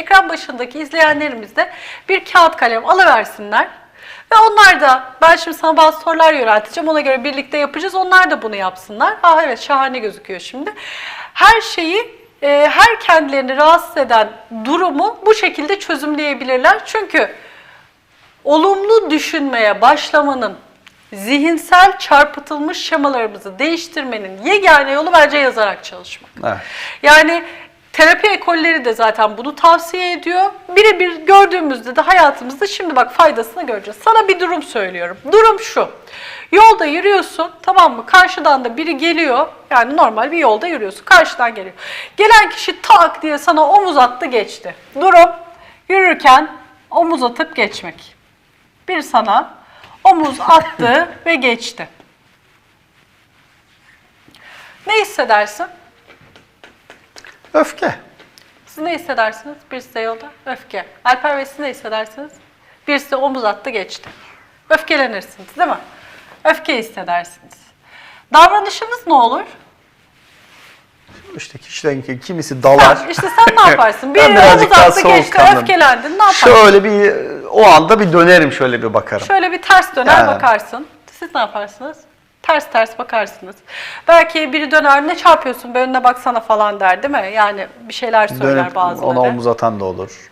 ekran başındaki izleyenlerimiz de bir kağıt kalem alıversinler. Ve onlar da ben şimdi sana bazı sorular yönelteceğim. Ona göre birlikte yapacağız. Onlar da bunu yapsınlar. Ah evet şahane gözüküyor şimdi. Her şeyi e, her kendilerini rahatsız eden durumu bu şekilde çözümleyebilirler. Çünkü olumlu düşünmeye başlamanın zihinsel çarpıtılmış şemalarımızı değiştirmenin yegane yolu bence yazarak çalışmak. Evet. Yani terapi ekolleri de zaten bunu tavsiye ediyor. Birebir gördüğümüzde de hayatımızda şimdi bak faydasını göreceğiz. Sana bir durum söylüyorum. Durum şu. Yolda yürüyorsun tamam mı? Karşıdan da biri geliyor. Yani normal bir yolda yürüyorsun. Karşıdan geliyor. Gelen kişi tak diye sana omuz attı geçti. Durum yürürken omuz atıp geçmek. Bir sana omuz attı ve geçti. Ne hissedersin? Öfke. Siz ne hissedersiniz? Birisi de yolda öfke. Alper Bey siz ne hissedersiniz? Birisi de omuz attı geçti. Öfkelenirsiniz değil mi? Öfke hissedersiniz. Davranışınız ne olur? İşte kişiden kimisi dalar. Sen, işte sen ne yaparsın? Birazcık omuz daha attı geçti, soğukkanlıyım. öfkelendin. Ne yaparsın? Şöyle bir o anda bir dönerim şöyle bir bakarım. Şöyle bir ters döner Yani. bakarsın. Siz ne yaparsınız? Ters ters bakarsınız. Belki biri döner ne çarpıyorsun be önüne baksana falan der değil mi? Yani bir şeyler söyler Dönüp bazıları. ona omuz atan da olur.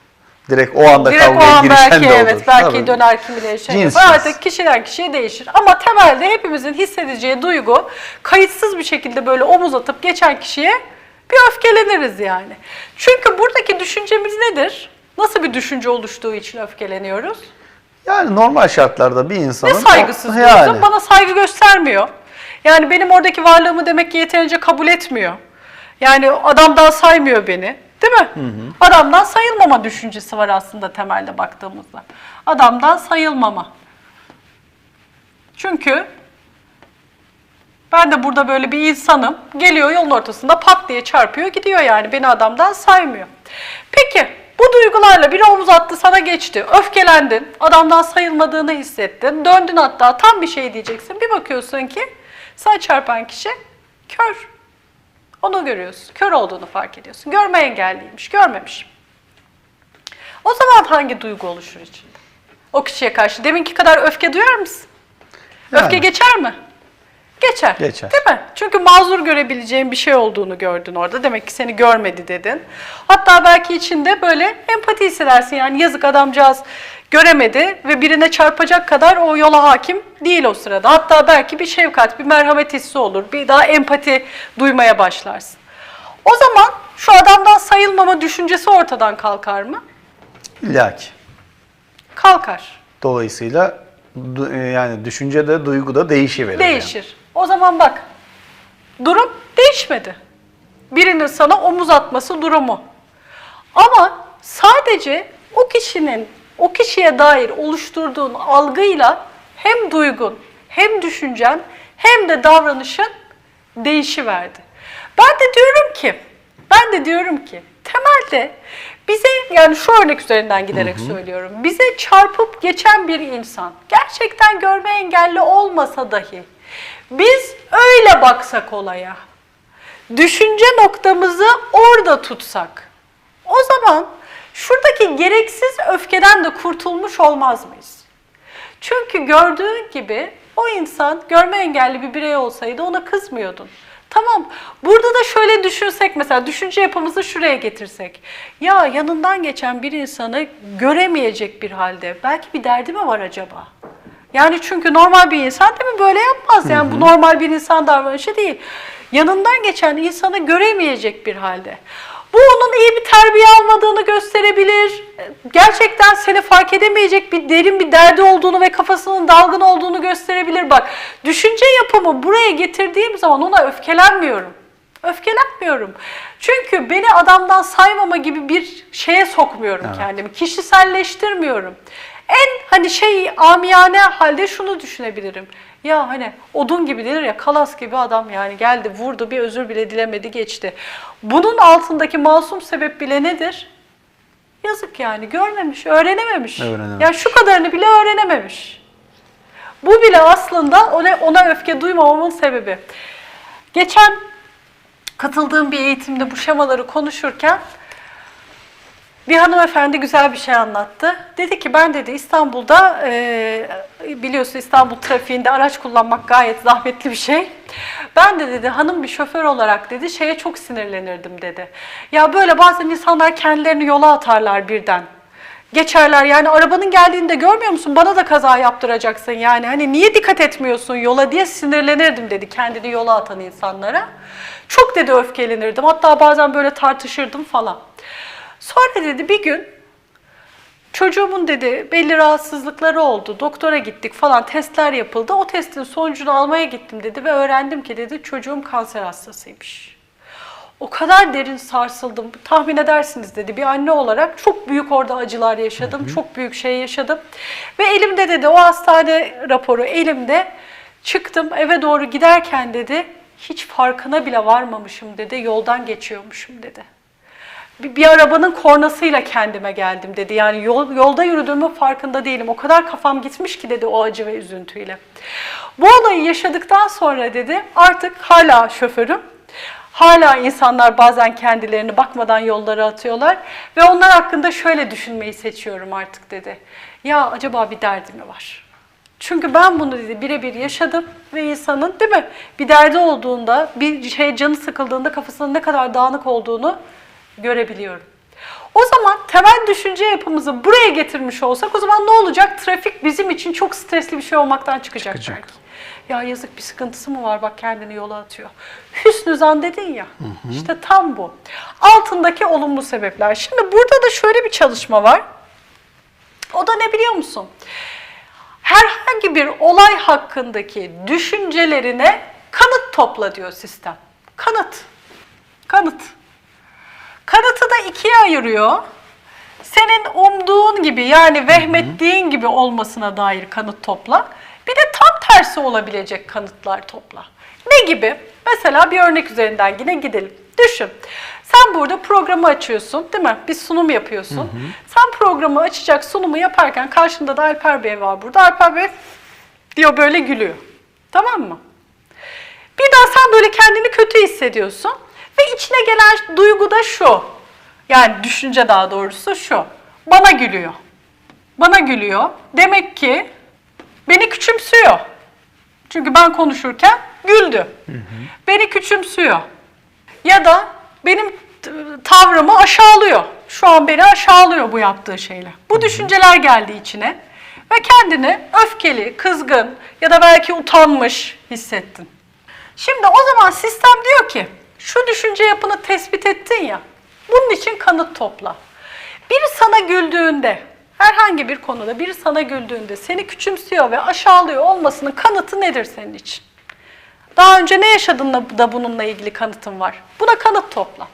Direkt o anda Direkt o kavgaya an girişen belki de olur. evet belki Tabii. döner kimileri şey Cins yapar. cins. Artık kişiden kişiye değişir. Ama temelde hepimizin hissedeceği duygu kayıtsız bir şekilde böyle omuz atıp geçen kişiye bir öfkeleniriz yani. Çünkü buradaki düşüncemiz nedir? Nasıl bir düşünce oluştuğu için öfkeleniyoruz? Yani normal şartlarda bir insanın... Ne saygısız o- diyorsun? Bana saygı göstermiyor. Yani benim oradaki varlığımı demek ki yeterince kabul etmiyor. Yani adamdan saymıyor beni. Değil mi? Adamdan sayılmama düşüncesi var aslında temelde baktığımızda. Adamdan sayılmama. Çünkü ben de burada böyle bir insanım. Geliyor yolun ortasında pat diye çarpıyor gidiyor yani. Beni adamdan saymıyor. Peki bu duygularla bir omuz attı sana geçti. Öfkelendin. Adamdan sayılmadığını hissettin. Döndün hatta tam bir şey diyeceksin. Bir bakıyorsun ki sana çarpan kişi kör. Onu görüyorsun. Kör olduğunu fark ediyorsun. Görme engelliymiş. Görmemiş. O zaman hangi duygu oluşur içinde? O kişiye karşı. Deminki kadar öfke duyar mısın? Öfke Yani. geçer mi? Geçer. Geçer. Değil mi? Çünkü mazur görebileceğin bir şey olduğunu gördün orada. Demek ki seni görmedi dedin. Hatta belki içinde böyle empati hissedersin. Yani yazık adamcağız göremedi ve birine çarpacak kadar o yola hakim değil o sırada. Hatta belki bir şefkat, bir merhamet hissi olur. Bir daha empati duymaya başlarsın. O zaman şu adamdan sayılmama düşüncesi ortadan kalkar mı? İlla ki. Kalkar. Dolayısıyla du- yani düşünce de duygu da değişiverir. Değişir. O zaman bak, durum değişmedi. Birinin sana omuz atması durumu. Ama sadece o kişinin, o kişiye dair oluşturduğun algıyla hem duygun, hem düşüncen, hem de davranışın değişiverdi. Ben de diyorum ki, ben de diyorum ki temelde bize yani şu örnek üzerinden giderek söylüyorum. Bize çarpıp geçen bir insan gerçekten görme engelli olmasa dahi biz öyle baksak olaya. Düşünce noktamızı orada tutsak. O zaman şuradaki gereksiz öfkeden de kurtulmuş olmaz mıyız? Çünkü gördüğün gibi o insan görme engelli bir birey olsaydı ona kızmıyordun. Tamam. Burada da şöyle düşünsek mesela düşünce yapımızı şuraya getirsek. Ya yanından geçen bir insanı göremeyecek bir halde belki bir derdi mi var acaba? Yani çünkü normal bir insan değil mi böyle yapmaz. Yani bu normal bir insan davranışı değil. Yanından geçen insanı göremeyecek bir halde. Bu onun iyi bir terbiye almadığını gösterebilir. Gerçekten seni fark edemeyecek bir derin bir derdi olduğunu ve kafasının dalgın olduğunu gösterebilir. Bak düşünce yapımı buraya getirdiğim zaman ona öfkelenmiyorum. Öfkelenmiyorum. Çünkü beni adamdan saymama gibi bir şeye sokmuyorum kendimi. Kişiselleştirmiyorum. En hani şey amiyane halde şunu düşünebilirim. Ya hani odun gibi denir ya kalas gibi adam yani geldi vurdu bir özür bile dilemedi geçti. Bunun altındaki masum sebep bile nedir? Yazık yani görmemiş, öğrenememiş. Öğrenememiş. Yani şu kadarını bile öğrenememiş. Bu bile aslında ona, ona öfke duymamamın sebebi. Geçen katıldığım bir eğitimde bu şemaları konuşurken Bir hanımefendi güzel bir şey anlattı. Dedi ki ben dedi İstanbul'da e, biliyorsun İstanbul trafiğinde araç kullanmak gayet zahmetli bir şey. Ben de dedi hanım bir şoför olarak dedi şeye çok sinirlenirdim dedi. Ya böyle bazen insanlar kendilerini yola atarlar birden. Geçerler yani arabanın geldiğinde görmüyor musun? Bana da kaza yaptıracaksın yani. Hani niye dikkat etmiyorsun yola diye sinirlenirdim dedi kendini yola atan insanlara. Çok dedi öfkelenirdim. Hatta bazen böyle tartışırdım falan. Sonra dedi bir gün çocuğumun dedi belli rahatsızlıkları oldu. Doktora gittik falan testler yapıldı. O testin sonucunu almaya gittim dedi ve öğrendim ki dedi çocuğum kanser hastasıymış. O kadar derin sarsıldım. Tahmin edersiniz dedi. Bir anne olarak çok büyük orada acılar yaşadım. Çok büyük şey yaşadım. Ve elimde dedi o hastane raporu elimde. Çıktım eve doğru giderken dedi hiç farkına bile varmamışım dedi. Yoldan geçiyormuşum dedi. Bir, bir arabanın kornasıyla kendime geldim dedi. Yani yol, yolda yürüdüğümün farkında değilim. O kadar kafam gitmiş ki dedi o acı ve üzüntüyle. Bu olayı yaşadıktan sonra dedi artık hala şoförüm. Hala insanlar bazen kendilerini bakmadan yollara atıyorlar ve onlar hakkında şöyle düşünmeyi seçiyorum artık dedi. Ya acaba bir derdi mi var? Çünkü ben bunu dedi birebir yaşadım ve insanın değil mi bir derdi olduğunda, bir şey canı sıkıldığında kafasının ne kadar dağınık olduğunu görebiliyorum. O zaman temel düşünce yapımızı buraya getirmiş olsak o zaman ne olacak? Trafik bizim için çok stresli bir şey olmaktan çıkacak, Çıkacak. belki. Ya yazık bir sıkıntısı mı var bak kendini yola atıyor. Hüsnü zan dedin ya. işte tam bu. Altındaki olumlu sebepler. Şimdi burada da şöyle bir çalışma var. O da ne biliyor musun? Herhangi bir olay hakkındaki düşüncelerine kanıt topla diyor sistem. Kanıt. Kanıt. Kanıtı da ikiye ayırıyor. Senin umduğun gibi yani vehmettiğin gibi olmasına dair kanıt topla. Bir de tam tersi olabilecek kanıtlar topla. Ne gibi? Mesela bir örnek üzerinden yine gidelim. Düşün. Sen burada programı açıyorsun değil mi? Bir sunum yapıyorsun. Sen programı açacak sunumu yaparken karşında da Alper Bey var burada. Alper Bey diyor böyle gülüyor. Tamam mı? Bir daha sen böyle kendini kötü hissediyorsun ve içine gelen duygu da şu. Yani düşünce daha doğrusu şu. Bana gülüyor. Bana gülüyor. Demek ki beni küçümsüyor. Çünkü ben konuşurken güldü. Beni küçümsüyor. Ya da benim tavrımı aşağılıyor. Şu an beni aşağılıyor bu yaptığı şeyle. Bu düşünceler geldi içine ve kendini öfkeli, kızgın ya da belki utanmış hissettin. Şimdi o zaman sistem diyor ki şu düşünce yapını tespit ettin ya bunun için kanıt topla. Biri sana güldüğünde herhangi bir konuda biri sana güldüğünde seni küçümsüyor ve aşağılıyor olmasının kanıtı nedir senin için? Daha önce ne yaşadın da- bununla ilgili kanıtın var? Buna kanıt topla.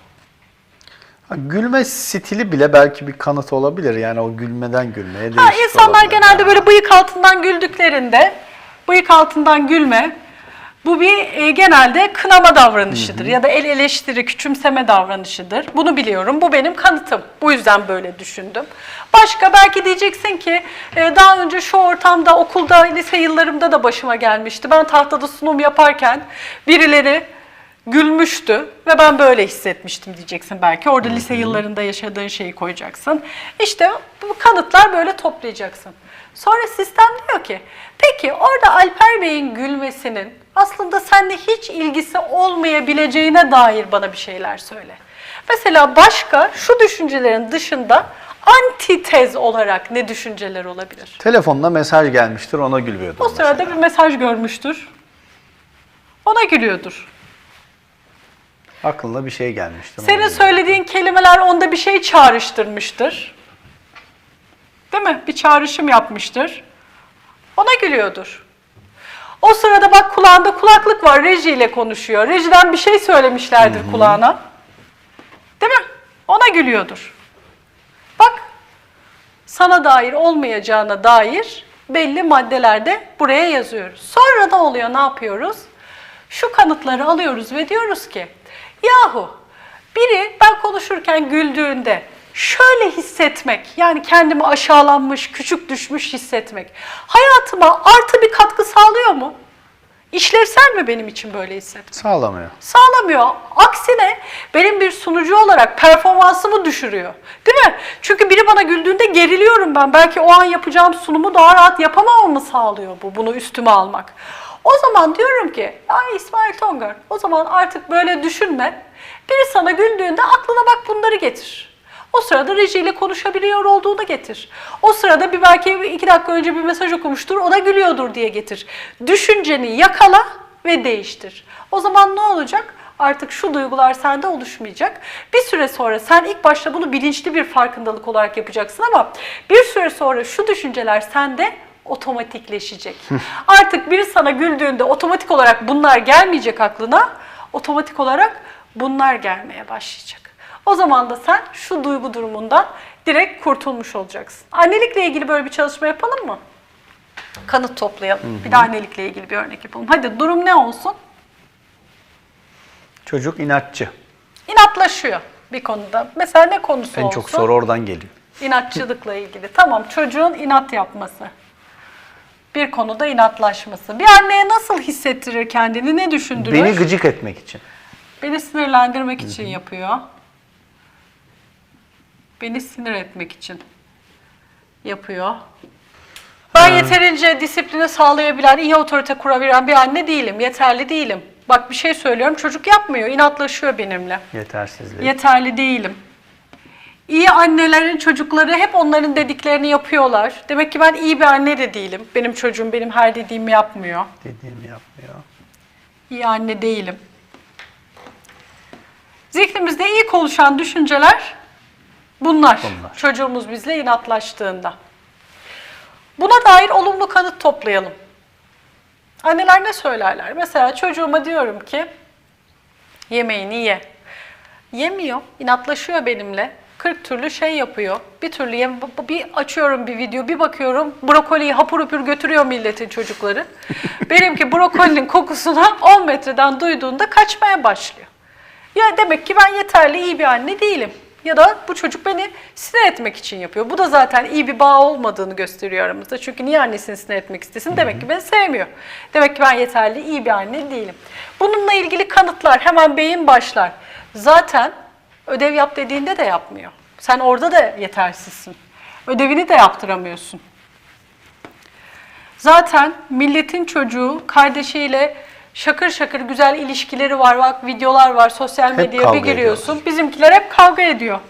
Ha, Gülme stili bile belki bir kanıt olabilir. Yani o gülmeden gülmeye Ha, değişik insanlar olabilir. genelde Yani. böyle bıyık altından güldüklerinde bıyık altından gülme bu bir e, genelde kınama davranışıdır ya da el eleştiri, küçümseme davranışıdır. Bunu biliyorum. Bu benim kanıtım. Bu yüzden böyle düşündüm. Başka belki diyeceksin ki e, daha önce şu ortamda okulda lise yıllarımda da başıma gelmişti. Ben tahtada sunum yaparken birileri gülmüştü ve ben böyle hissetmiştim diyeceksin belki. Orada lise yıllarında yaşadığın şeyi koyacaksın. İşte bu kanıtlar böyle toplayacaksın. Sonra sistem diyor ki, peki orada Alper Bey'in gülmesinin aslında seninle hiç ilgisi olmayabileceğine dair bana bir şeyler söyle. Mesela başka şu düşüncelerin dışında antitez olarak ne düşünceler olabilir? Telefonda mesaj gelmiştir ona gülüyordur. O sırada bir mesaj görmüştür. Ona gülüyordur. Aklına bir şey gelmiştir. ona Senin söylediğin kelimeler onda bir şey çağrıştırmıştır. Değil mi? Bir çağrışım yapmıştır. Ona gülüyordur. O sırada bak kulağında kulaklık var, rejiyle konuşuyor. Rejiden bir şey söylemişlerdir kulağına. Değil mi? Ona gülüyordur. Bak, sana dair olmayacağına dair belli maddelerde buraya yazıyoruz. Sonra ne oluyor, ne yapıyoruz? Şu kanıtları alıyoruz ve diyoruz ki, yahu biri ben konuşurken güldüğünde şöyle hissetmek, yani kendimi aşağılanmış, küçük düşmüş hissetmek, hayatıma artı bir katkı sağlıyor mu? İşlevsel mi benim için böyle hissetmek? Sağlamıyor. Sağlamıyor. Aksine benim bir sunucu olarak performansımı düşürüyor. Değil mi? Çünkü biri bana güldüğünde geriliyorum ben. Belki o an yapacağım sunumu daha rahat yapamamamı sağlıyor bu, bunu üstüme almak. O zaman diyorum ki, ay İsmail Tongar, o zaman artık böyle düşünme. Biri sana güldüğünde aklına bak bunları getir. O sırada rejiyle konuşabiliyor olduğunu getir. O sırada bir belki iki dakika önce bir mesaj okumuştur, o da gülüyordur diye getir. Düşünceni yakala ve değiştir. O zaman ne olacak? Artık şu duygular sende oluşmayacak. Bir süre sonra sen ilk başta bunu bilinçli bir farkındalık olarak yapacaksın ama bir süre sonra şu düşünceler sende otomatikleşecek. Artık biri sana güldüğünde otomatik olarak bunlar gelmeyecek aklına, otomatik olarak bunlar gelmeye başlayacak. O zaman da sen şu duygu durumundan direkt kurtulmuş olacaksın. Annelikle ilgili böyle bir çalışma yapalım mı? Kanıt toplayalım. Bir de annelikle ilgili bir örnek yapalım. Hadi durum ne olsun? Çocuk inatçı. İnatlaşıyor bir konuda. Mesela ne konusu En olsun? çok soru oradan geliyor. İnatçılıkla ilgili. Tamam çocuğun inat yapması. Bir konuda inatlaşması. Bir anneye nasıl hissettirir kendini, ne düşündürür? Beni gıcık etmek için. Beni sinirlendirmek için yapıyor. Beni sinir etmek için yapıyor. Ben yeterince disiplini sağlayabilen, iyi otorite kurabilen bir anne değilim. Yeterli değilim. Bak bir şey söylüyorum, çocuk yapmıyor, inatlaşıyor benimle. Yetersizliği. Yeterli değilim. İyi annelerin çocukları hep onların dediklerini yapıyorlar. Demek ki ben iyi bir anne de değilim. Benim çocuğum benim her dediğimi yapmıyor. Dediğimi yapmıyor. İyi anne değilim. Zihnimizde ilk oluşan düşünceler bunlar. Bunlar. Çocuğumuz bizle inatlaştığında. Buna dair olumlu kanıt toplayalım. Anneler ne söylerler? Mesela çocuğuma diyorum ki yemeğini ye. Yemiyor, inatlaşıyor benimle. 40 türlü şey yapıyor. Bir türlü yem bir açıyorum bir video, bir bakıyorum brokoliyi hapur hapur götürüyor milletin çocukları. Benimki brokolinin kokusuna 10 metreden duyduğunda kaçmaya başlıyor. Ya demek ki ben yeterli iyi bir anne değilim. Ya da bu çocuk beni sinir etmek için yapıyor. Bu da zaten iyi bir bağ olmadığını gösteriyor aramızda. Çünkü niye annesini sinir etmek istesin? Demek ki beni sevmiyor. Demek ki ben yeterli iyi bir anne değilim. Bununla ilgili kanıtlar hemen beyin başlar. Zaten ödev yap dediğinde de yapmıyor. Sen orada da yetersizsin. Ödevini de yaptıramıyorsun. Zaten milletin çocuğu kardeşiyle şakır şakır güzel ilişkileri var. Bak videolar var sosyal Hep medyaya bir giriyorsun. ediyorlar. Bizimkiler hep kavga ediyor.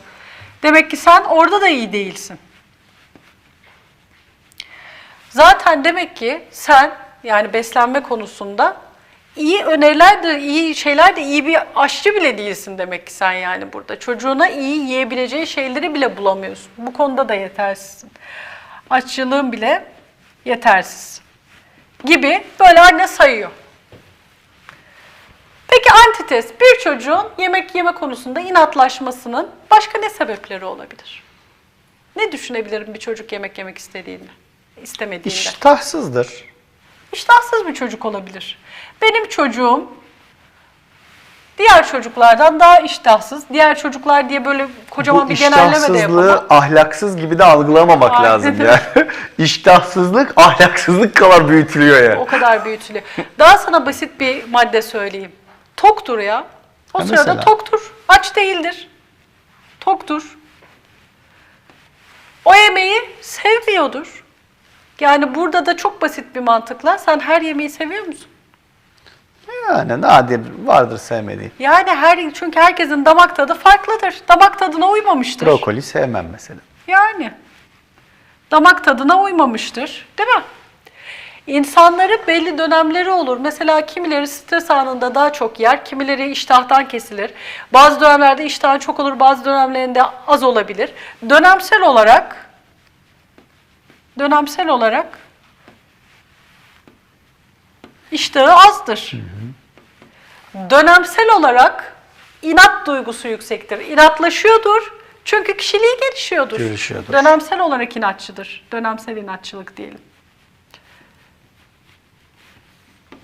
Demek ki sen orada da iyi değilsin. Zaten demek ki sen yani beslenme konusunda iyi öneriler de iyi şeyler de iyi bir aşçı bile değilsin demek ki sen yani burada. Çocuğuna iyi yiyebileceği şeyleri bile bulamıyorsun. Bu konuda da yetersizsin. Aşçılığın bile yetersiz. Gibi böyle anne sayıyor. Peki antites bir çocuğun yemek yeme konusunda inatlaşmasının başka ne sebepleri olabilir? Ne düşünebilirim bir çocuk yemek yemek istediğinde, istemediğinde? İştahsızdır. İştahsız bir çocuk olabilir. Benim çocuğum diğer çocuklardan daha iştahsız. Diğer çocuklar diye böyle kocaman Bu bir genelleme de iştahsızlığı yapamam. ahlaksız gibi de algılamamak Aynen lazım yani. İştahsızlık ahlaksızlık kadar büyütülüyor yani. O kadar büyütülüyor. Daha sana basit bir madde söyleyeyim. Toktur ya. O Ha, sırada mesela? toktur. Aç değildir. Toktur. O yemeği sevmiyordur. Yani burada da çok basit bir mantıkla sen her yemeği seviyor musun? Yani nadir vardır sevmediğim. Yani her çünkü herkesin damak tadı farklıdır. Damak tadına uymamıştır. Brokoli sevmem mesela. Yani damak tadına uymamıştır, değil mi? İnsanların belli dönemleri olur. Mesela kimileri stres anında daha çok yer, kimileri iştahtan kesilir. Bazı dönemlerde iştahı çok olur, bazı dönemlerinde az olabilir. Dönemsel olarak dönemsel olarak iştahı azdır. Dönemsel olarak inat duygusu yüksektir. İnatlaşıyordur. Çünkü kişiliği gelişiyordur. Gelişiyordur. Dönemsel olarak inatçıdır. Dönemsel inatçılık diyelim.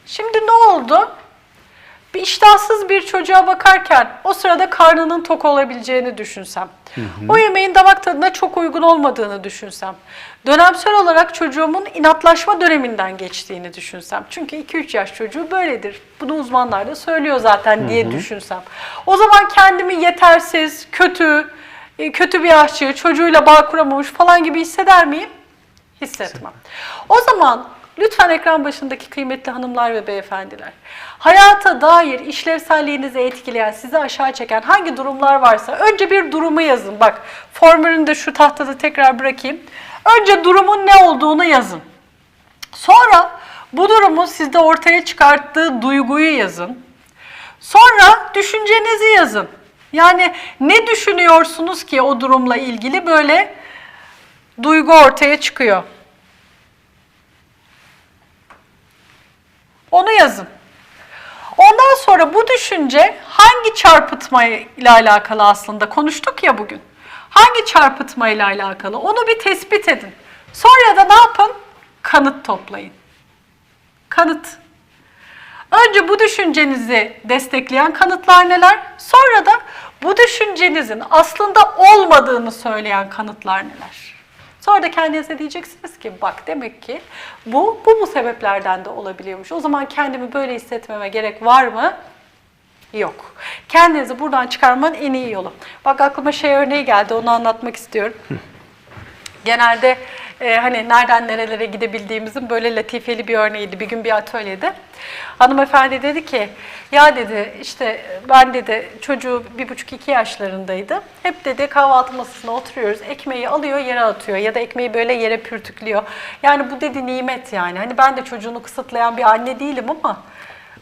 Şimdi ne oldu? Bir iştahsız bir çocuğa bakarken o sırada karnının tok olabileceğini düşünsem, o yemeğin damak tadına çok uygun olmadığını düşünsem, dönemsel olarak çocuğumun inatlaşma döneminden geçtiğini düşünsem, çünkü 2-3 yaş çocuğu böyledir, bunu uzmanlar da söylüyor zaten diye düşünsem, o zaman kendimi yetersiz, kötü, e, kötü bir aşçı, çocuğuyla bağ kuramamış falan gibi hisseder miyim? Hissetmem. O zaman lütfen ekran başındaki kıymetli hanımlar ve beyefendiler, hayata dair işlevselliğinizi etkileyen, sizi aşağı çeken hangi durumlar varsa önce bir durumu yazın. Bak formülünü de şu tahtada tekrar bırakayım. Önce durumun ne olduğunu yazın. Sonra bu durumun sizde ortaya çıkarttığı duyguyu yazın. Sonra düşüncenizi yazın. Yani ne düşünüyorsunuz ki o durumla ilgili böyle duygu ortaya çıkıyor. Onu yazın. Ondan sonra bu düşünce hangi çarpıtma ile alakalı aslında konuştuk ya bugün. Hangi çarpıtma ile alakalı onu bir tespit edin. Sonra da ne yapın? Kanıt toplayın. Kanıt. Önce bu düşüncenizi destekleyen kanıtlar neler? Sonra da bu düşüncenizin aslında olmadığını söyleyen kanıtlar neler? Sonra da kendinize diyeceksiniz ki bak demek ki bu bu bu sebeplerden de olabiliyormuş. O zaman kendimi böyle hissetmeme gerek var mı? Yok. Kendinizi buradan çıkarmanın en iyi yolu. Bak aklıma şey örneği geldi onu anlatmak istiyorum. Genelde e, hani nereden nerelere gidebildiğimizin böyle latifeli bir örneğiydi. Bir gün bir atölyede hanımefendi dedi ki ya dedi işte ben dedi çocuğu bir buçuk iki yaşlarındaydı. Hep dedi kahvaltı masasına oturuyoruz. Ekmeği alıyor yere atıyor ya da ekmeği böyle yere pürtüklüyor. Yani bu dedi nimet yani. Hani ben de çocuğunu kısıtlayan bir anne değilim ama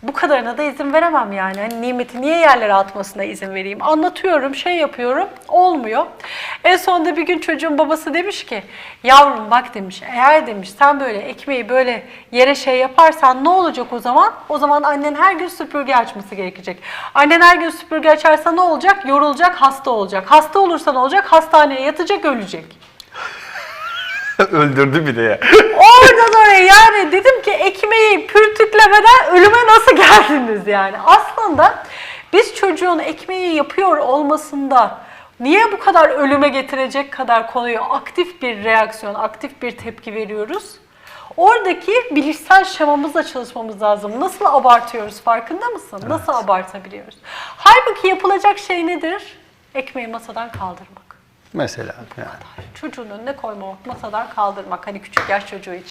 bu kadarına da izin veremem yani. Hani nimeti niye yerlere atmasına izin vereyim? Anlatıyorum, şey yapıyorum, olmuyor. En sonunda bir gün çocuğun babası demiş ki, yavrum bak demiş, eğer demiş sen böyle ekmeği böyle yere şey yaparsan ne olacak o zaman? O zaman annen her gün süpürge açması gerekecek. Annen her gün süpürge açarsa ne olacak? Yorulacak, hasta olacak. Hasta olursa ne olacak? Hastaneye yatacak, ölecek. Öldürdü bir de ya. Oradan oraya yani dedim ki ekmeği pürtüklemeden ölüme nasıl geldiniz yani? Aslında biz çocuğun ekmeği yapıyor olmasında niye bu kadar ölüme getirecek kadar konuyu aktif bir reaksiyon, aktif bir tepki veriyoruz? Oradaki bilişsel şemamızla çalışmamız lazım. Nasıl abartıyoruz farkında mısın? Nasıl abartabiliyoruz? Halbuki yapılacak şey nedir? Ekmeği masadan kaldırmak. Mesela yani. Çocuğun önüne koymamak, masadan kaldırmak. Hani küçük yaş çocuğu için.